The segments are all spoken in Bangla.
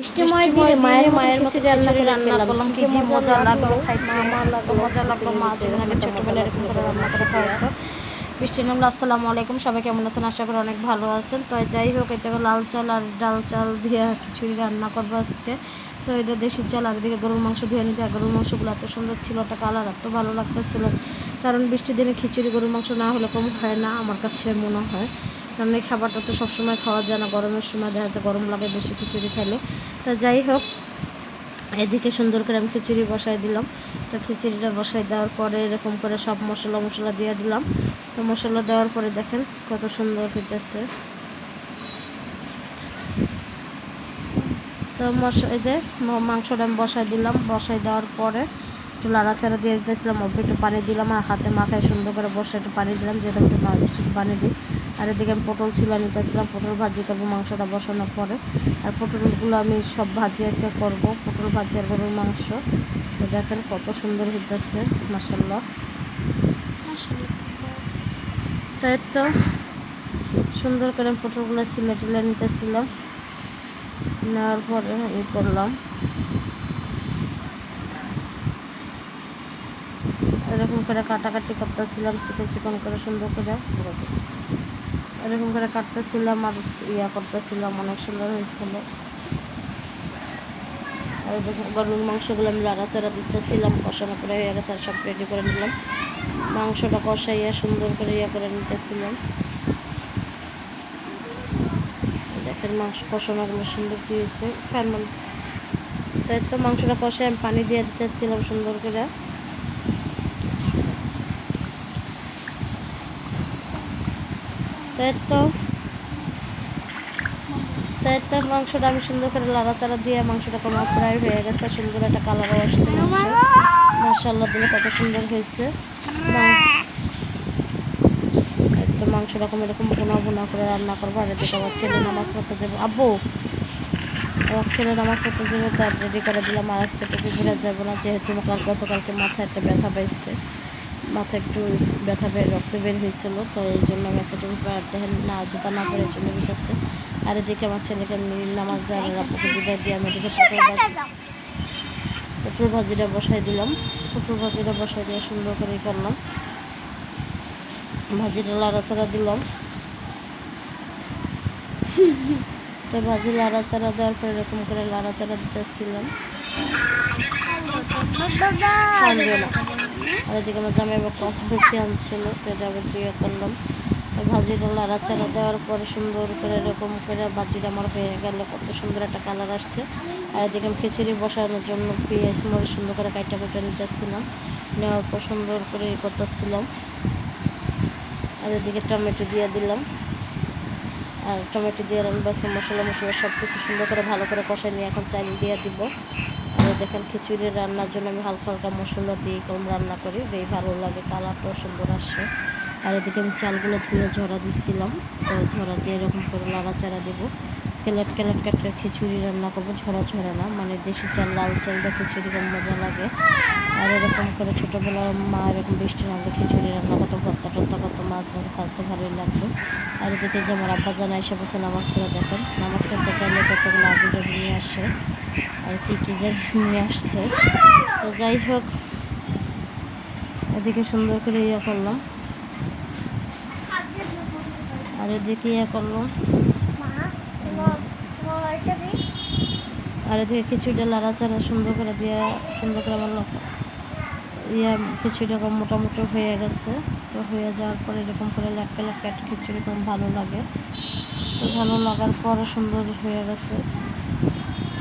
বৃষ্টিময় দিনে মায়ের মায়ের মতো রান্না করে রান্না করলাম। কি যে মজা লাগল খাইতে। মা লাগল মজা লাগল মা যেমন আগে ছোটবেলায় এরকম করে রান্না করে খাওয়াতো বৃষ্টির নাম আসসালামু আলাইকুম সবাই কেমন আছেন? আশা করি অনেক ভালো আছেন। তো যাই হোক এটা লাল চাল আর ডাল চাল দিয়ে খিচুড়ি রান্না করব আজকে। তো এটা দেশি চাল আর এদিকে গরুর মাংস ধুয়ে নিতে গরুর মাংসগুলো এত সুন্দর ছিল একটা কালার এত ভালো লাগতেছিল। কারণ বৃষ্টির দিনে খিচুড়ি গরুর মাংস না হলে কম হয় না আমার কাছে মনে হয়। কারণ এই খাবারটা তো সবসময় খাওয়া যায় না গরমের সময় দেখা যায় গরম লাগে বেশি খিচুড়ি খেলে। তা যাই হোক, এদিকে সুন্দর করে আমি খিচুড়ি বসাই দিলাম। তো খিচুড়িটা বসাই দেওয়ার পরে এরকম করে সব মশলা মশলা দিয়ে দিলাম। তো মশলা দেওয়ার পরে দেখেন কত সুন্দর হইতেছে। তো মশলা মাংসটা আমি বসাই দিলাম। বসাই দেওয়ার পরে একটু লাড়াচাড়া দিয়ে দিতেছিলাম, অল্প একটু পানি দিলাম আর হাতে মাখায় সুন্দর করে বসে একটু পানি দিলাম যেটা একটু পানি দিই। আর এদিকে আমি পটল ছিল নিতেছিলাম, পটল ভাজি করব মাংসটা বসানোর পরে। আর পটলগুলো আমি সব ভাজি আজকে করব, পটল ভাজি আর গরুর মাংস। তো দেখেন কত সুন্দর হইতেছে মাসাল্লাহ তাই তো, সুন্দর করে পটলগুলো ছিলে টিলে নিতেছিলাম। নেওয়ার পরে ই করলাম। এরকম করে কাটাকাটি করতেছিলাম, চিকন চিকন করে সুন্দর করে। এরকম করে কাটতেছিলাম আর ইয়া করতেছিলাম, অনেক সুন্দর হয়েছিল। আর গরুর মাংসগুলো আমি লাড়াচাড়া দিতেছিলাম, কষানো করে হয়ে গেছে আর সব রেডি করে নিলাম। মাংসটা কষাইয়া সুন্দর করে ইয়া করে নিতেছিলাম। দেখেন মাংস কষানোগুলো সুন্দর কি হয়েছে। ফ্যান তাই তো মাংসটা কষাই আমি পানি দিয়ে দিতেছিলাম সুন্দর করে। তাই তো তাই তো মাংসটা আমি সুন্দর করে লাড়াচাড়া দিয়ে মাংসটা কমা প্রায় হয়ে গেছে, সুন্দর একটা কালারও আসছে মার্শাল্লাহ দিলে কত সুন্দর হয়েছে। তো মাংস রকম এরকম বোনা বোনা করে রান্না করব, আর এদিকে আমার ছেলে নামাজ পড়তে যাবে। আব্বু, আমার ছেলে নামাজ পড়তে যাবে, তো রেডি করে দিলাম, আর আজকে তো পুকুরে যাব না, যেহেতু কাল গতকালকে মাথায় একটা ব্যথা পাইছে। মাথায় একটু ব্যথা বের, রক্ত বের হয়েছিল, তো এই জন্য মেসেটুকু দেখেন না, জুতা না করে চলে যেতেছে। আর এদিকে আমার ছেলেকে নামাজ বিদায় দিয়ে আমি পটল ভাজিটা বসাই দিলাম। পটল ভাজিটা বসাই দিয়ে সুন্দর করে করলাম। ভাজিটা লাড়াচাড়া দিলাম। তো ভাজি লাড়াচাড়া দেওয়ার পর এরকম করে লাড়াচাড়া দিতেছিলাম। আর এদিকে আমার জামাই আবার ইয়ে করলাম দেওয়ার পরে সুন্দর করে এরকম করে ভাজিটা আমার হয়ে কত সুন্দর একটা কালার আসছে আর এদিকে আমি খিচুড়ি বসানোর জন্য পেঁয়াজ মরিচ সুন্দর করে কাইটা কুটা নিতেছিলাম নেওয়ার পর সুন্দর করে ই করতেছিলাম আর এদিকে টমেটো দিয়ে দিলাম। আর টমেটো দিয়ে বাস মশলা মশলা সব কিছু সুন্দর করে ভালো করে কষাই নিয়ে এখন চাল দিয়ে দিব। দেখেন খিচুড়ি রান্নার জন্য আমি হালকা হালকা মশলা দিয়ে কম রান্না করি বেশ ভালো লাগে কালারটাও সুন্দর আসে। আর এদিকে আমি চালগুলো ধুয়ে ঝরা দিচ্ছিলাম তো ঝরা দিয়ে এরকম করে লাড়াচাড়া দেবো। স্কেলেট ক্যালেট কাটে খিচুড়ি রান্না করব, ঝরা ঝরা না মানে দেশি চাল, লাল চাল দিয়ে খিচুড়ি মজা লাগে। আর এরকম করে ছোটোবেলা মা এরকম বৃষ্টি নামলে খিচুড়ি রান্না করতো, ভর্তা টর্তা করতো, মাছ মাছ ভাজতে ভালোই লাগতো। আর এদিকে যে আমার আব্বা জানা এসে বসে নামাজ পড়ে দেখেন, নামাজ পড়তে গেলে কতগুলো আগে যাবে নিয়ে আসে। আর কী কী নিয়ে আসছে। তো যাই হোক, এদিকে সুন্দর করে ইয়ে করলাম। আর এদিকে ইয়ে করল আর এদিকে খিচুড়িটা লাড়াচাড়া সুন্দর করে দিয়ে, সুন্দর করে আমার ইয়া খিচুড়িটা কম মোটামুটি হয়ে গেছে। তো হয়ে যাওয়ার পরে এরকম করে লেটকা লেটকা একটা খিচুড়ি কম ভালো লাগে। তো ভালো লাগার পরে সুন্দর হয়ে গেছে।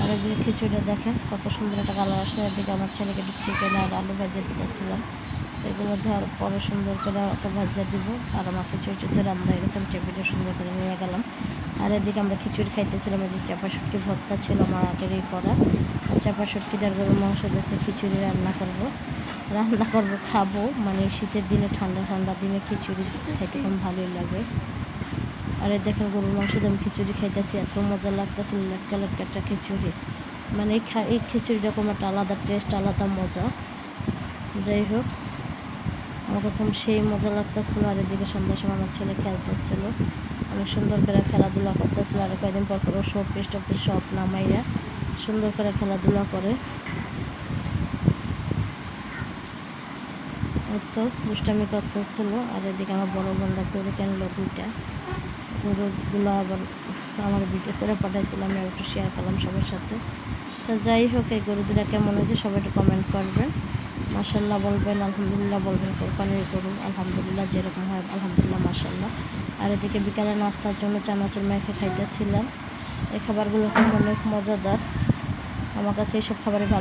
আর দেখেন, কত সুন্দর একটা কালার আসছে এদিকে আমার ছেলেকে চিকেন আর আলু ভেজে দিতেছিলাম। তো এগুলো দেওয়ার পরে সুন্দর করে একটা ভাজা দিব। আর আমার খিচুড়ি টিচুড়ি রান্না হয়ে গেছে, আমি টেবিলটা সুন্দর করে নিয়ে গেলাম। আর এদিকে আমরা খিচুড়ি খাইতেছিলাম যে চাপা শুটকি ভর্তা ছিল আমার আগেরই করা। আর চাপা শুটকি দেওয়ার গরুর মাংস দিয়েছে, খিচুড়ি রান্না করব। রান্না করব, খাব। মানে শীতের দিনে, ঠান্ডা ঠান্ডা দিনে খিচুড়ি খাইতে খুব ভালোই লাগে। আর দেখেন গরুর মাংস দিয়ে আমি খিচুড়ি খাইতেছি, এত মজা লাগতেছিল লেটকা লেটকা একটা খিচুড়ি। মানে এই খা এই খিচুড়িটা কোনো একটা আলাদা টেস্ট আলাদা মজা। যাই হোক, আমার কাছে সেই মজা লাগতেছিল আর এদিকে সন্ধ্যার সময় আমার ছেলে খেলতেছিল। অনেক সুন্দর করে খেলাধুলা করতেছিল আর কয়েকদিন পর পর সব পিস টপিস সব নামাইয়া সুন্দর করে খেলাধুলা করে। তো দুষ্টামি করতেছিল আর এদিকে আমার বড় বোনরা গরু কিনলো দুইটা গরুগুলো আবার আমার ভিডিও করে পাঠাইছিল, আমি একটু শেয়ার করলাম সবার সাথে। তো যাই হোক, এই গরু দুটা কেমন হয়েছে সবাই একটু কমেন্ট করবেন। মাসাল্লাহ বলবেন, আলহামদুলিল্লাহ বলবেন, কোরবানির গরু আলহামদুলিল্লাহ যেরকম হয়, আলহামদুলিল্লাহ মাসাল্লাহ আর এদিকে বিকালে নাস্তার জন্য চানাচুর মেখে খাইতেছিলাম। এই খাবারগুলো খুব অনেক মজাদার। আমার কাছে এইসব খাবারই ভালো